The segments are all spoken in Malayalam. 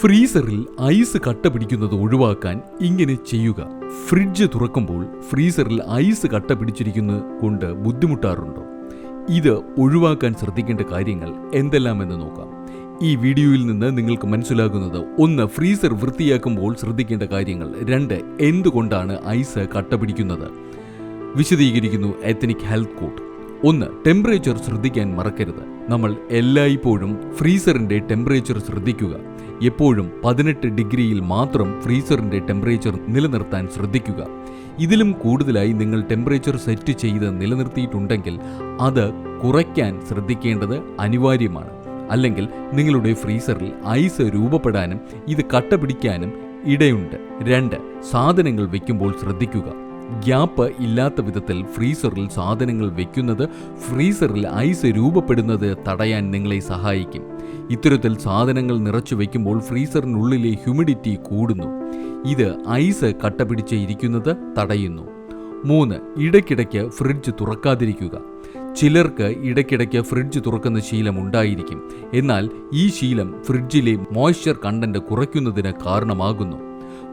ഫ്രീസറിൽ ഐസ് കട്ട പിടിക്കുന്നത് ഒഴിവാക്കാൻ ഇങ്ങനെ ചെയ്യുക. ഫ്രിഡ്ജ് തുറക്കുമ്പോൾ ഫ്രീസറിൽ ഐസ് കട്ട പിടിച്ചിരിക്കുന്നത് കൊണ്ട് ബുദ്ധിമുട്ടാറുണ്ടോ? ഇത് ഒഴിവാക്കാൻ ശ്രദ്ധിക്കേണ്ട കാര്യങ്ങൾ എന്തെല്ലാമെന്ന് നോക്കാം. ഈ വീഡിയോയിൽ നിന്ന് നിങ്ങൾക്ക് മനസ്സിലാകുന്നത് ഒന്ന് ഫ്രീസർ വൃത്തിയാക്കുമ്പോൾ ശ്രദ്ധിക്കേണ്ട കാര്യങ്ങൾ. രണ്ട് എന്തുകൊണ്ടാണ് ഐസ് കട്ട പിടിക്കുന്നത്? വിശദീകരിക്കുന്നു എത്തനിക് ഹെൽത്ത് കോട്ട് ഒന്ന് ടെമ്പറേച്ചർ ശ്രദ്ധിക്കാൻ മറക്കരുത്. നമ്മൾ എല്ലായ്പ്പോഴും ഫ്രീസറിന്റെ ടെമ്പറേച്ചർ ശ്രദ്ധിക്കുക. എപ്പോഴും പതിനെട്ട് ഡിഗ്രിയിൽ മാത്രം ഫ്രീസറിന്റെ ടെമ്പറേച്ചർ നിലനിർത്താൻ ശ്രദ്ധിക്കുക. ഇതിലും കൂടുതലായി നിങ്ങൾ ടെമ്പറേച്ചർ സെറ്റ് ചെയ്ത് നിലനിർത്തിയിട്ടുണ്ടെങ്കിൽ അത് കുറയ്ക്കാൻ ശ്രദ്ധിക്കേണ്ടത് അനിവാര്യമാണ്. അല്ലെങ്കിൽ നിങ്ങളുടെ ഫ്രീസറിൽ ഐസ് രൂപപ്പെടാനും ഇത് കട്ട പിടിക്കാനും ഇടയുണ്ട്. രണ്ട് സാധനങ്ങൾ വയ്ക്കുമ്പോൾ ശ്രദ്ധിക്കുക. ഗ്യാപ്പ് ഇല്ലാത്ത വിധത്തിൽ ഫ്രീസറിൽ സാധനങ്ങൾ വയ്ക്കുന്നത് ഫ്രീസറിൽ ഐസ് രൂപപ്പെടുന്നത് തടയാൻ നിങ്ങളെ സഹായിക്കും. ഇത്തരത്തിൽ സാധനങ്ങൾ നിറച്ചു വയ്ക്കുമ്പോൾ ഫ്രീസറിനുള്ളിലെ ഹ്യൂമിഡിറ്റി കൂടുന്നു. ഇത് ഐസ് കട്ട പിടിച്ച് ഇരിക്കുന്നത് തടയുന്നു. മൂന്ന് ഇടയ്ക്കിടയ്ക്ക് ഫ്രിഡ്ജ് തുറക്കാതിരിക്കുക. ചിലർക്ക് ഇടയ്ക്കിടയ്ക്ക് ഫ്രിഡ്ജ് തുറക്കുന്ന ശീലം ഉണ്ടായിരിക്കും. എന്നാൽ ഈ ശീലം ഫ്രിഡ്ജിലെ മോയ്സ്ചർ കണ്ടന്റ് കുറയ്ക്കുന്നതിന് കാരണമാകുന്നു.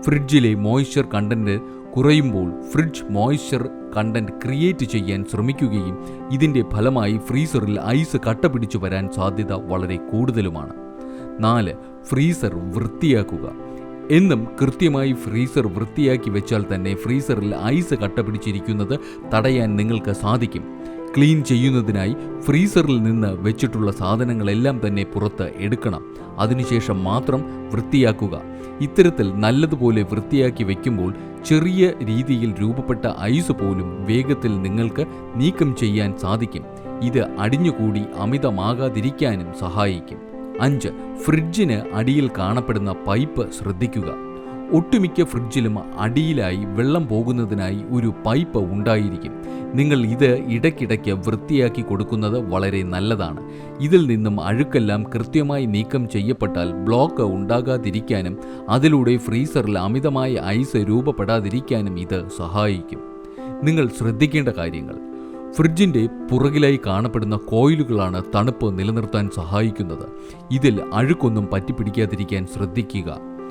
ഫ്രിഡ്ജിലെ മോയ്സ്ചർ കണ്ടന്റ് കുറയുമ്പോൾ ഫ്രിഡ്ജ് മോയ്സ്ചർ കണ്ടന്റ് ക്രിയേറ്റ് ചെയ്യാൻ ശ്രമിക്കുകയും ഇതിന്റെ ഫലമായി ഫ്രീസറിൽ ഐസ് കട്ട പിടിച്ചു വരാൻ സാധ്യത വളരെ കൂടുതലുമാണ്. നാല് ഫ്രീസർ വൃത്തിയാക്കുക. എന്നും കൃത്യമായി ഫ്രീസർ വൃത്തിയാക്കി വെച്ചാൽ തന്നെ ഫ്രീസറിൽ ഐസ് കട്ട പിടിച്ചിരിക്കുന്നത് തടയാൻ നിങ്ങൾക്ക് സാധിക്കും. ക്ലീൻ ചെയ്യുന്നതിനായി ഫ്രീസറിൽ നിന്ന് വെച്ചിട്ടുള്ള സാധനങ്ങളെല്ലാം തന്നെ പുറത്ത് എടുക്കണം. അതിനുശേഷം മാത്രം വൃത്തിയാക്കുക. ഇത്തരത്തിൽ നല്ലതുപോലെ വൃത്തിയാക്കി വയ്ക്കുമ്പോൾ ചെറിയ രീതിയിൽ രൂപപ്പെട്ട ഐസ് പോലും വേഗത്തിൽ നിങ്ങൾക്ക് നീക്കം ചെയ്യാൻ സാധിക്കും. ഇത് അടിഞ്ഞുകൂടി അമിതമാകാതിരിക്കാനും സഹായിക്കും. അഞ്ച് ഫ്രിഡ്ജിന് അടിയിൽ കാണപ്പെടുന്ന പൈപ്പ് ശ്രദ്ധിക്കുക. ഒട്ടുമിക്ക ഫ്രിഡ്ജിലും അടിയിലായി വെള്ളം പോകുന്നതിനായി ഒരു പൈപ്പ് ഉണ്ടായിരിക്കും. നിങ്ങൾ ഇത് ഇടയ്ക്കിടയ്ക്ക് വൃത്തിയാക്കി കൊടുക്കുന്നത് വളരെ നല്ലതാണ്. ഇതിൽ നിന്നും അഴുക്കെല്ലാം കൃത്യമായി നീക്കം ചെയ്യപ്പെട്ടാൽ ബ്ലോക്ക് ഉണ്ടാകാതിരിക്കാനും അതിലൂടെ ഫ്രീസറിൽ അമിതമായ ഐസ് രൂപപ്പെടാതിരിക്കാനും ഇത് സഹായിക്കും. നിങ്ങൾ ശ്രദ്ധിക്കേണ്ട കാര്യങ്ങൾ. ഫ്രിഡ്ജിന്റെ പുറകിലായി കാണപ്പെടുന്ന കോയിലുകളാണ് തണുപ്പ് നിലനിർത്താൻ സഹായിക്കുന്നത്. ഇതിൽ അഴുക്കൊന്നും പറ്റിപ്പിടിക്കാതിരിക്കാൻ ശ്രദ്ധിക്കുക.